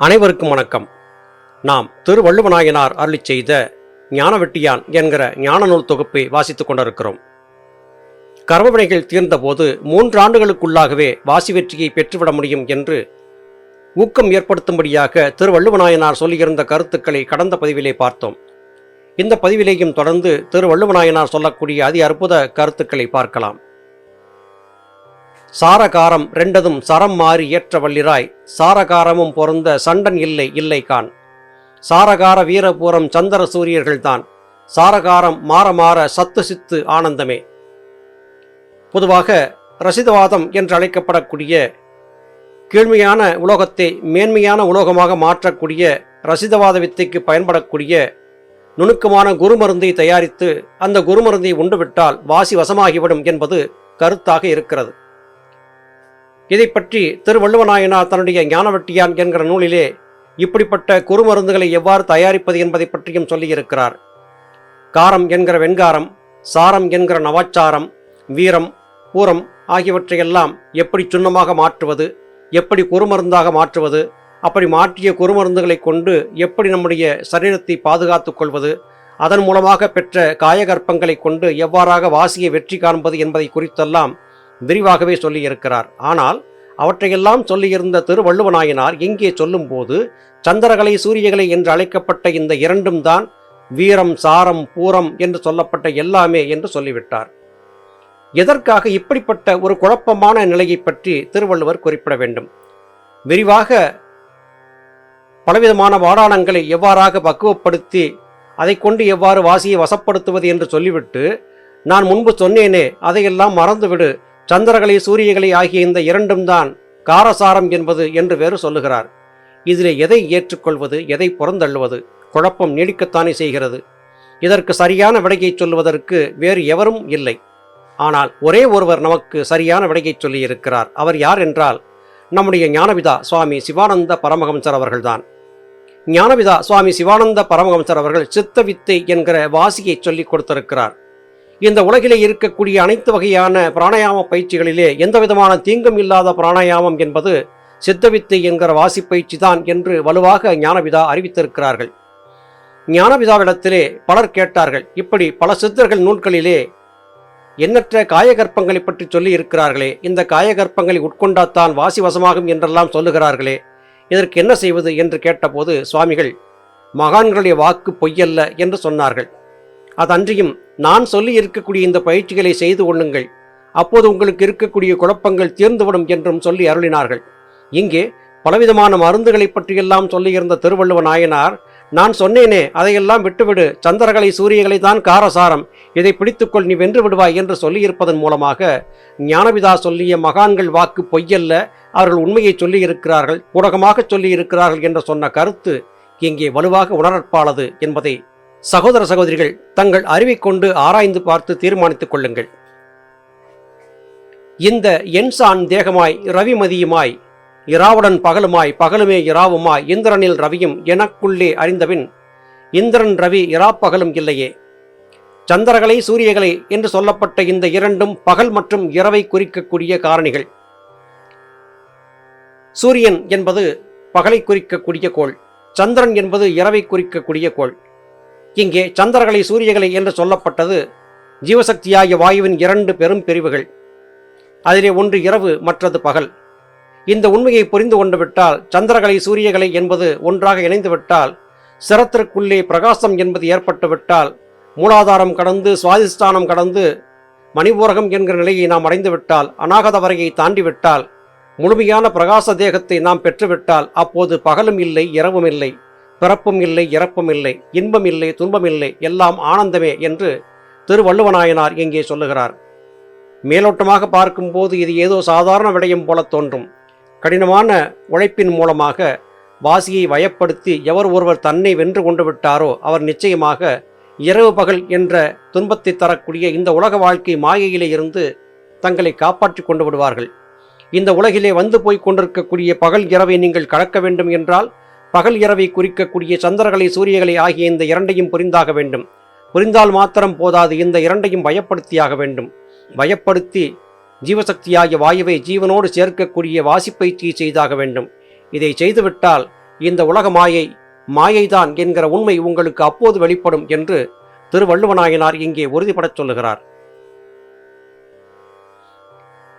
அனைவருக்கும் வணக்கம். நாம் திருவள்ளுவநாயனார் அருளிச் செய்த ஞானவெட்டியான் என்கிற ஞான நூல் தொகுப்பை வாசித்துக் கொண்டிருக்கிறோம். கர்மவினைகள் தீர்ந்தபோது மூன்று ஆண்டுகளுக்குள்ளாகவே வாசி வெற்றியை பெற்றுவிட முடியும் என்று ஊக்கம் ஏற்படுத்தும்படியாக திருவள்ளுவநாயனார் சொல்லியிருந்த கருத்துக்களை கடந்த பதிவிலே பார்த்தோம். இந்த பதிவிலேயும் தொடர்ந்து திருவள்ளுவநாயனார் சொல்லக்கூடிய அதி அற்புத கருத்துக்களை பார்க்கலாம். சாரகாரம் ரெண்டதும் சரம் மாறி ஏற்ற வள்ளிராய். சாரகாரமும் பொருந்த சண்டன் இல்லை இல்லை கான். சாரகார வீரபூரம் சந்திர சூரியர்கள்தான். சாரகாரம் மாற மாற சத்து சித்து ஆனந்தமே. பொதுவாக ரசிதவாதம் என்று அழைக்கப்படக்கூடிய கீழ்மையான உலோகத்தை மேன்மையான உலோகமாக மாற்றக்கூடிய ரசிதவாத வித்தைக்கு பயன்படக்கூடிய நுணுக்கமான குருமருந்தை தயாரித்து அந்த குருமருந்தை உண்டுவிட்டால் வாசி வசமாகிவிடும் என்பது கருத்தாக இருக்கிறது. இதை பற்றி திருவள்ளுவநாயனார் தன்னுடைய ஞானவட்டியான் என்கிற நூலிலே இப்படிப்பட்ட குறுமருந்துகளை எவ்வாறு தயாரிப்பது என்பதை பற்றியும் சொல்லியிருக்கிறார். காரம் என்கிற வெண்காரம் சாரம் என்கிற நவாச்சாரம் வீரம் பூரம் ஆகியவற்றையெல்லாம் எப்படி சுண்ணமாக மாற்றுவது எப்படி குறுமருந்தாக மாற்றுவது அப்படி மாற்றிய குறுமருந்துகளை கொண்டு எப்படி நம்முடைய சரீரத்தை பாதுகாத்துக் கொள்வது அதன் மூலமாக பெற்ற காயகற்பங்களை கொண்டு எவ்வாறாக வாசியை வெற்றி காண்பது என்பதை குறித்தெல்லாம் விரிவாகவே சொல்லியிருக்கிறார். ஆனால் அவற்றையெல்லாம் சொல்லியிருந்த திருவள்ளுவநாயனார் இங்கே சொல்லும்போது சந்திரகலை சூரியகலை என்று அழைக்கப்பட்ட இந்த இரண்டும் தான் வீரம் சாரம் பூரம் என்று சொல்லப்பட்ட எல்லாமே என்று சொல்லிவிட்டார். எதற்காக இப்படிப்பட்ட ஒரு குழப்பமான நிலையை பற்றி திருவள்ளுவர் குறிப்பிட வேண்டும்? விரிவாக பலவிதமான வாடானங்களை எவ்வாறாக பக்குவப்படுத்தி அதை கொண்டு எவ்வாறு வாசியை வசப்படுத்துவது என்று சொல்லிவிட்டு நான் முன்பு சொன்னேனே அதையெல்லாம் மறந்துவிடு சந்திரகலை சூரியகலை ஆகிய இந்த இரண்டும் தான் காரசாரம் என்பது என்று வேறு சொல்லுகிறார். இதிலே எதை ஏற்றுக்கொள்வது எதை புறந்தள்ளுவது குழப்பம் நீடிக்கத்தானே செய்கிறது. இதற்கு சரியான விடையை சொல்லுவதற்கு வேறு எவரும் இல்லை. ஆனால் ஒரே ஒருவர் நமக்கு சரியான விடையை சொல்லியிருக்கிறார். அவர் யார் என்றால் நம்முடைய ஞானவிதா சுவாமி சிவானந்த பரமஹம்சர் அவர்கள்தான். ஞானவிதா சுவாமி சிவானந்த பரமஹம்சர் அவர்கள் சித்த வித்தை என்கிற வாசியை சொல்லிக் கொடுத்திருக்கிறார். இந்த உலகிலே இருக்கக்கூடிய அனைத்து வகையான பிராணாயாம பயிற்சிகளிலே எந்த விதமான தீங்கும் இல்லாத பிராணாயாமம் என்பது சித்தவித்தை என்கிற வாசி பயிற்சி தான் என்று வலுவாக ஞானபிதா அறிவித்திருக்கிறார்கள். ஞானபிதாவிடத்திலே பலர் கேட்டார்கள். இப்படி பல சித்தர்கள் நூல்களிலே எண்ணற்ற காயகற்பங்களை பற்றி சொல்லி இருக்கிறார்களே இந்த காயகற்பங்களை உட்கொண்டாத்தான் வாசி வசமாகும் என்றெல்லாம் சொல்லுகிறார்களே இதற்கு என்ன செய்வது என்று கேட்டபோது சுவாமிகள் மகான்களுடைய வாக்கு பொய்யல்ல என்று சொன்னார்கள். அதன்றியும் நான் சொல்லி இருக்கக்கூடிய இந்த பயிற்சிகளை செய்து கொள்ளுங்கள். அப்போது உங்களுக்கு இருக்கக்கூடிய குழப்பங்கள் தீர்ந்துவிடும் என்றும் சொல்லி அருளினார்கள். இங்கே பலவிதமான மருந்துகளை பற்றியெல்லாம் சொல்லியிருந்த திருவள்ளுவ நாயனார் நான் சொன்னேனே அதையெல்லாம் விட்டுவிடு. சந்திரகலை சூரியகளை தான் காரசாரம். இதை பிடித்துக்கொள் நீ வென்று விடுவாய் என்று சொல்லியிருப்பதன் மூலமாக ஞானவிதா சொல்லிய மகான்கள் வாக்கு பொய்யல்ல அவர்கள் உண்மையை சொல்லியிருக்கிறார்கள் ஊடகமாக சொல்லியிருக்கிறார்கள் என்று சொன்ன கருத்து இங்கே வலுவாக உணரற்பாளது என்பதை சகோதர சகோதரிகள் தங்கள் அறிவை கொண்டு ஆராய்ந்து பார்த்து தீர்மானித்துக் கொள்ளுங்கள். இந்த என்சான் தேகமாய் ரவிமதியுமாய் இராவுடன் பகலுமாய் பகலுமே இராவுமாய் இந்திரனில் ரவியும் எனக்குள்ளே அறிந்தபின் இந்திரன் ரவி இராப்பகலும் இல்லையே. சந்திரகலை சூரியகலை என்று சொல்லப்பட்ட இந்த இரண்டும் பகல் மற்றும் இரவை குறிக்கக்கூடிய காரணிகள். சூரியன் என்பது பகலை குறிக்கக்கூடிய கோள் சந்திரன் என்பது இரவை குறிக்கக்கூடிய கோள். இங்கே சந்திரகலை சூரியகலை என்று சொல்லப்பட்டது ஜீவசக்தியாகிய வாயுவின் இரண்டு பெரும் பிரிவுகள். அதிலே ஒன்று இரவு மற்றது பகல். இந்த உண்மையை புரிந்து கொண்டு விட்டால் சந்திரகலை சூரியகலை என்பது ஒன்றாக இணைந்துவிட்டால் சிரத்திற்குள்ளே பிரகாசம் என்பது ஏற்பட்டுவிட்டால் மூலாதாரம் கடந்து சுவாதிஷ்டானம் கடந்து மணிபூரகம் என்கிற நிலையை நாம் அடைந்துவிட்டால் அநாகத வரையை தாண்டி விட்டால் முழுமையான பிரகாச தேகத்தை நாம் பெற்றுவிட்டால் அப்போது பகலும் இல்லை இரவும் இல்லை. பிறப்பும் இல்லை இறப்பும் இல்லை இன்பம் இல்லை துன்பம் இல்லை எல்லாம் ஆனந்தமே என்று திருவள்ளுவநாயனார் இங்கே சொல்லுகிறார். மேலோட்டமாக பார்க்கும்போது இது ஏதோ சாதாரண விடயம் போல தோன்றும். கடினமான உழைப்பின் மூலமாக வாசியை வயப்படுத்தி எவர் ஒருவர் தன்னை வென்று கொண்டு விட்டாரோ அவர் நிச்சயமாக இரவு பகல் என்ற துன்பத்தை தரக்கூடிய இந்த உலக வாழ்க்கை மாயையிலே இருந்து தங்களை காப்பாற்றி கொண்டு விடுவார்கள். இந்த உலகிலே வந்து போய் கொண்டிருக்கக்கூடிய பகல் இரவை நீங்கள் கடக்க வேண்டும் என்றால் பகல் இரவை குறிக்கக்கூடிய சந்திரகலை சூரியகலை ஆகிய இந்த இரண்டையும் புரிந்தாக வேண்டும். புரிந்தால் மாத்திரம் போதாது இந்த இரண்டையும் பயப்படுத்தியாக வேண்டும். பயப்படுத்தி ஜீவசக்தியாகிய வாயுவை ஜீவனோடு சேர்க்கக்கூடிய வாசிப்பயிற்சியை செய்தாக வேண்டும். இதை செய்துவிட்டால் இந்த உலக மாயை மாயைதான் என்கிற உண்மை உங்களுக்கு அப்போது வெளிப்படும் என்று திருவள்ளுவநாயனார் இங்கே உறுதிபடச் சொல்லுகிறார்.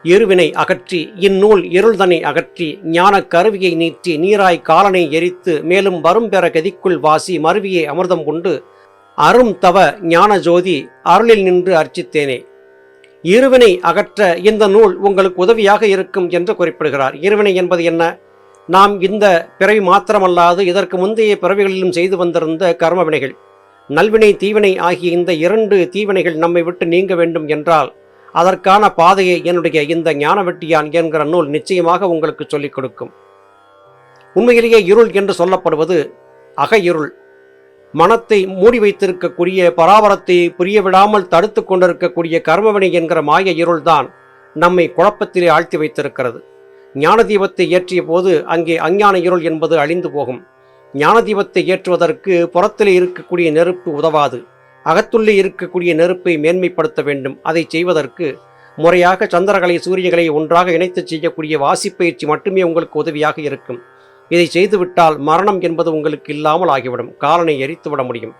இருவினை அகற்றி இந்நூல் இருள்தனை அகற்றி ஞானக் கருவியை நீற்றி நீராய் காலனை எரித்து மேலும் வரும் பெற கதிக்குள் வாசி மருவியை அமிர்தம் கொண்டு அரும் தவ ஞான ஜோதி அருளில் நின்று அர்ச்சித்தேனே. இருவினை அகற்ற இந்த நூல் உங்களுக்கு உதவியாக இருக்கும் என்று குறிப்பிடுகிறார். இருவினை என்பது என்ன? நாம் இந்த பிறவி மாத்திரமல்லாது இதற்கு முந்தைய பிறவிகளிலும் செய்து வந்திருந்த கர்மவினைகள். நல்வினை தீவினை ஆகிய இந்த இரண்டு தீவினைகள் நம்மை விட்டு நீங்க வேண்டும் என்றால் அதற்கான பாதையை என்னுடைய இந்த ஞானவெட்டியான் என்கிற நூல் நிச்சயமாக உங்களுக்கு சொல்லிக் கொடுக்கும். உண்மையிலேயே இருள் என்று சொல்லப்படுவது அக இருள் மனத்தை மூடி வைத்திருக்கக்கூடிய பராபரத்தை புரிய விடாமல் தடுத்து கொண்டிருக்கக்கூடிய கர்மவினை என்கிற மாய இருள்தான் நம்மை குழப்பத்திலே ஆழ்த்தி வைத்திருக்கிறது. ஞான தீபத்தை ஏற்றிய போது அங்கே அஞ்ஞான இருள் என்பது அழிந்து போகும். ஞான தீபத்தை ஏற்றுவதற்கு புறத்திலே இருக்கக்கூடிய நெருப்பு உதவாது. அகத்துள்ளே இருக்கக்கூடிய நெருப்பை மேன்மைப்படுத்த வேண்டும். அதை செய்வதற்கு முறையாக சந்திரகலை சூரியகளை ஒன்றாக இணைத்து செய்யக்கூடிய வாசிப்பயிற்சி மட்டுமே உங்களுக்கு உதவியாக இருக்கும். இதை செய்துவிட்டால் மரணம் என்பது உங்களுக்கு இல்லாமல் ஆகிவிடும். காலனை எரித்துவிட முடியும்.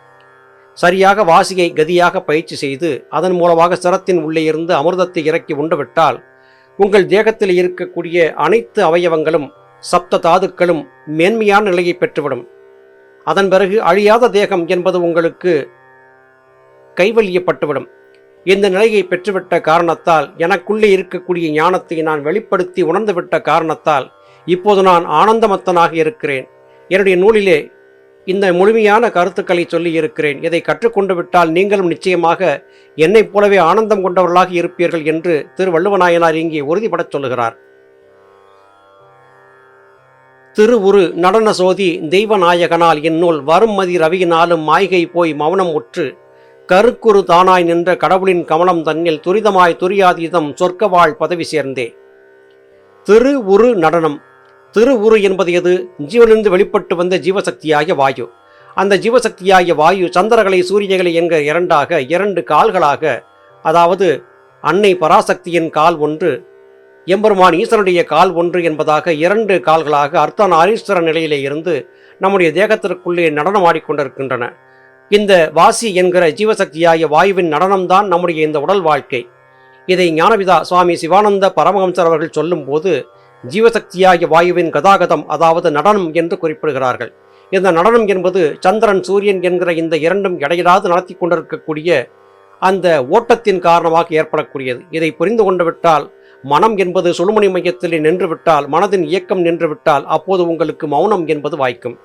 சரியாக வாசியை கதியாக பயிற்சி செய்து அதன் மூலமாக சிரத்தின் உள்ளே இருந்து அமிர்தத்தை இறக்கி உண்டுவிட்டால் உங்கள் தேகத்தில் இருக்கக்கூடிய அனைத்து அவயவங்களும் சப்த தாதுக்களும் மேன்மையான நிலையை பெற்றுவிடும். அதன் பிறகு அழியாத தேகம் என்பது உங்களுக்கு கைவல்யப்பட்டுவிடும் இந்த நிலையை பெற்றுவிட்ட காரணத்தால் எனக்குள்ளே இருக்கக்கூடிய ஞானத்தை நான் வெளிப்படுத்தி உணர்ந்துவிட்ட காரணத்தால் இப்போது நான் ஆனந்தமத்தனாக இருக்கிறேன். என்னுடைய நூலிலே இந்த முழுமையான கருத்துக்களை சொல்லி இருக்கிறேன் இதை கற்றுக்கொண்டு விட்டால் நீங்களும் நிச்சயமாக என்னைப் போலவே ஆனந்தம் கொண்டவர்களாக இருப்பீர்கள் என்று திரு வள்ளுவநாயனார் இங்கே உறுதிபடச் சொல்லுகிறார். திருவுரு நடன சோதி தெய்வநாயகனால் இந்நூல் வரும்மதி ரவியினாலும் மாய்கை போய் மௌனம் உற்று கருக்குறு தானாய் நின்ற கடவுளின் கமலம் தன்னில் துரிதமாய் துரியாதீதம் சொர்க்கவாழ் பதவி சேர்ந்தே. திரு உரு நடனம். திரு உரு என்பது எது? ஜீவனிலிருந்து வெளிப்பட்டு வந்த ஜீவசக்தியாகிய வாயு. அந்த ஜீவசக்தியாகிய வாயு சந்திரகளை சூரியகளை என்கிற இரண்டாக இரண்டு கால்களாக அதாவது அன்னை பராசக்தியின் கால் ஒன்று எம்பெருமான் ஈஸ்வரனுடைய கால் ஒன்று என்பதாக இரண்டு கால்களாக அர்த்தநாரீஸ்வர நிலையிலே இருந்து நம்முடைய தேகத்திற்குள்ளே நடனமாடிக்கொண்டிருக்கின்றன இந்த வாசி என்கிற ஜீவசக்தியாகிய வாயுவின் நடனம்தான் நம்முடைய இந்த உடல் வாழ்க்கை. இதை ஞானபிதா சுவாமி சிவானந்த பரமஹம்சர் அவர்கள் சொல்லும்போது ஜீவசக்தியாகிய வாயுவின் கதாகதம் அதாவது நடனம் என்று குறிப்பிடுகிறார்கள். இந்த நடனம் என்பது சந்திரன் சூரியன் என்கிற இந்த இரண்டும் இடையிலாது நடத்தி கொண்டிருக்கக்கூடிய அந்த ஓட்டத்தின் காரணமாக ஏற்படக்கூடியது. இதை புரிந்து கொண்டு விட்டால் மனம் என்பது சுழுமணி மையத்தில் நின்றுவிட்டால் மனதின் இயக்கம் நின்றுவிட்டால் அப்போது உங்களுக்கு மௌனம் என்பது வாய்க்கும்.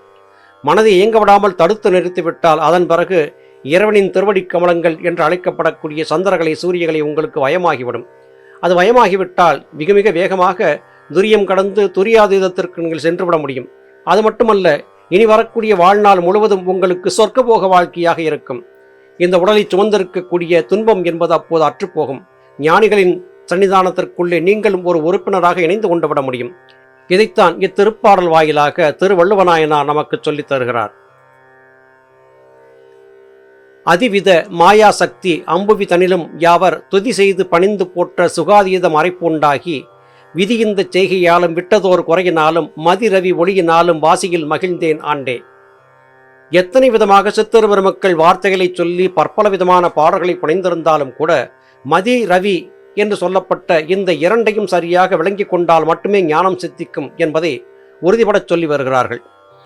மனதை இயங்க விடாமல் தடுத்து நிறுத்திவிட்டால் அதன் பிறகு இறைவனின் திருவடி கமலங்கள் என்று அழைக்கப்படக்கூடிய சந்திரகலை சூரியகளை உங்களுக்கு வயமாகிவிடும். அது வயமாகிவிட்டால் மிக மிக வேகமாக துரியம் கடந்து துரியாதீதத்திற்கு நீங்கள் சென்றுவிட முடியும். அது மட்டுமல்ல இனி வரக்கூடிய வாழ்நாள் முழுவதும் உங்களுக்கு சொர்க்க போக வாழ்க்கையாக இருக்கும். இந்த உடலை சுமந்திருக்கக்கூடிய துன்பம் என்பது அப்போது அற்றுப்போகும். ஞானிகளின் சன்னிதானத்திற்குள்ளே நீங்களும் ஒரு உறுப்பினராக இணைந்து கொண்டு விட முடியும். இதைத்தான் இத்திருப்பாடல் வாயிலாக திருவள்ளுவநாயனார் நமக்கு சொல்லித் தருகிறார். அதிவித மாயா சக்தி அம்புவி தனிலும் யாவர் துதி செய்து பணிந்து போற்ற சுகாதீதம் அரைப்புண்டாகி விதியிந்த செய்கையாலும் விட்டதோர் குறையினாலும் மதிரவி ஒளியினாலும் வாசியில் மகிழ்ந்தேன் ஆண்டே. எத்தனை விதமாக சித்தர் பெருமக்கள் வார்த்தைகளை சொல்லி பற்பல விதமான பாடல்களை புனைந்திருந்தாலும் கூட மதி ரவி என்று சொல்லப்பட்ட இந்த இரண்டையும் சரியாக விளங்கிக் கொண்டால் மட்டுமே ஞானம் சித்திக்கும் என்பதை உறுதிபடச் சொல்லி வருகிறார்கள்.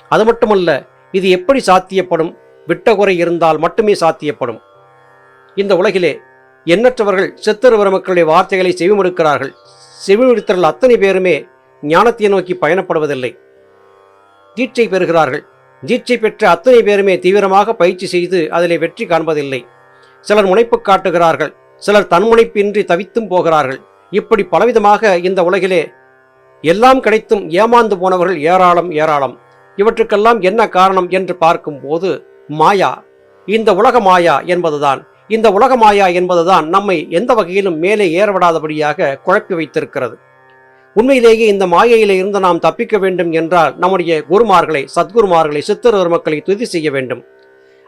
அது மட்டுமல்ல இது எப்படி சாத்தியப்படும்? விட்டகுறை இருந்தால் மட்டுமே சாத்தியப்படும். இந்த உலகிலே எண்ணற்றவர்கள் சித்தர் பெருமக்களுடைய வார்த்தைகளை செவிமடுக்கிறார்கள். செவிமடுத்தர்கள் அத்தனை பேருமே ஞானத்தை நோக்கி பயணப்படுவதில்லை. தீட்சை பெறுகிறார்கள். தீட்சை பெற்ற அத்தனை பேருமே தீவிரமாக பயிற்சி செய்து அதிலே வெற்றி காண்பதில்லை. சிலர் முனைப்பு காட்டுகிறார்கள். சிலர் தன்முனைப்பின்றி தவித்தும் போகிறார்கள். இப்படி பலவிதமாக இந்த உலகிலே எல்லாம் கிடைத்தும் ஏமாந்து போனவர்கள் ஏராளம் ஏராளம். இவற்றுக்கெல்லாம் என்ன காரணம் என்று பார்க்கும்போது மாயா. இந்த உலக மாயா என்பதுதான். இந்த உலக மாயா என்பதுதான் நம்மை எந்த வகையிலும் மேலே ஏறவிடாதபடியாக குழப்பி வைத்திருக்கிறது. உண்மையிலேயே இந்த மாயையிலே இருந்து நாம் தப்பிக்க வேண்டும் என்றால் நம்முடைய குருமார்களை சத்குருமார்களை சித்தர் மக்களை துதி செய்ய வேண்டும்.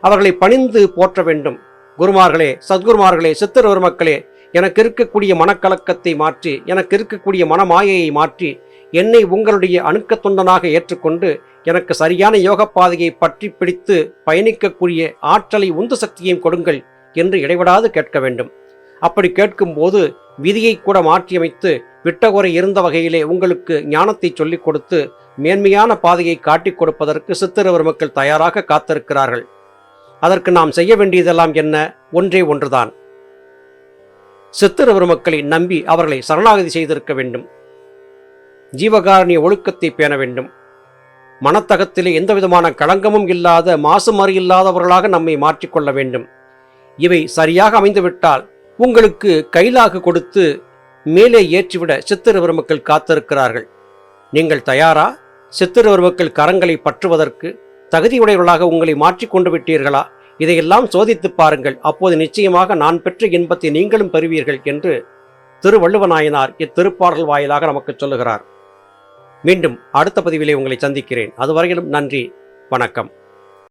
அவர்களை பணிந்து போற்ற வேண்டும். குருமார்களே சத்குருமார்களே சித்தர் மக்களே எனக்கு இருக்கக்கூடிய மனக்கலக்கத்தை மாற்றி எனக்கு இருக்கக்கூடிய மனமாயையை மாற்றி என்னை உங்களுடைய அணுக்கத் தொண்டனாக ஏற்றுக்கொண்டு எனக்கு சரியான யோக பாதையை பற்றி பிடித்து பயணிக்கக்கூடிய ஆற்றலை உந்து சக்தியையும் கொடுங்கள் என்று இடைவிடாது கேட்க வேண்டும். அப்படி கேட்கும்போது விதியை கூட மாற்றியமைத்து விட்டகுறை இருந்த வகையிலே உங்களுக்கு ஞானத்தை சொல்லிக் கொடுத்து மேன்மையான பாதையை காட்டிக் கொடுப்பதற்கு சித்திரவர் மக்கள் தயாராக காத்திருக்கிறார்கள். அதற்கு நாம் செய்ய வேண்டியதெல்லாம் என்ன? ஒன்றே ஒன்றுதான். சித்திரவர் மக்களை நம்பி அவர்களை சரணாகதி செய்திருக்க வேண்டும். ஜீவகாரணிய ஒழுக்கத்தை பேண வேண்டும். மனத்தகத்திலே எந்தவிதமான களங்கமும் இல்லாத மாசுமறு இல்லாதவர்களாக நம்மை மாற்றிக்கொள்ள வேண்டும். இவை சரியாக அமைந்துவிட்டால் உங்களுக்கு கைலாக கொடுத்து மேலே ஏற்றிவிட சித்திரவர் மக்கள் காத்திருக்கிறார்கள். நீங்கள் தயாரா? சித்திரவர் மக்கள் கரங்களை பற்றுவதற்கு தகுதியுடையவர்களாக உங்களை மாற்றிக்கொண்டு விட்டீர்களா? இதையெல்லாம் சோதித்துப் பாருங்கள். அப்போது நிச்சயமாக நான் பெற்ற இன்பத்தை நீங்களும் பெறுவீர்கள் என்று திருவள்ளுவநாயனார் இத்திருப்பாடல் வாயிலாக நமக்கு சொல்லுகிறார். மீண்டும் அடுத்த பதிவிலே உங்களை சந்திக்கிறேன். அதுவரையிலும் நன்றி. வணக்கம்.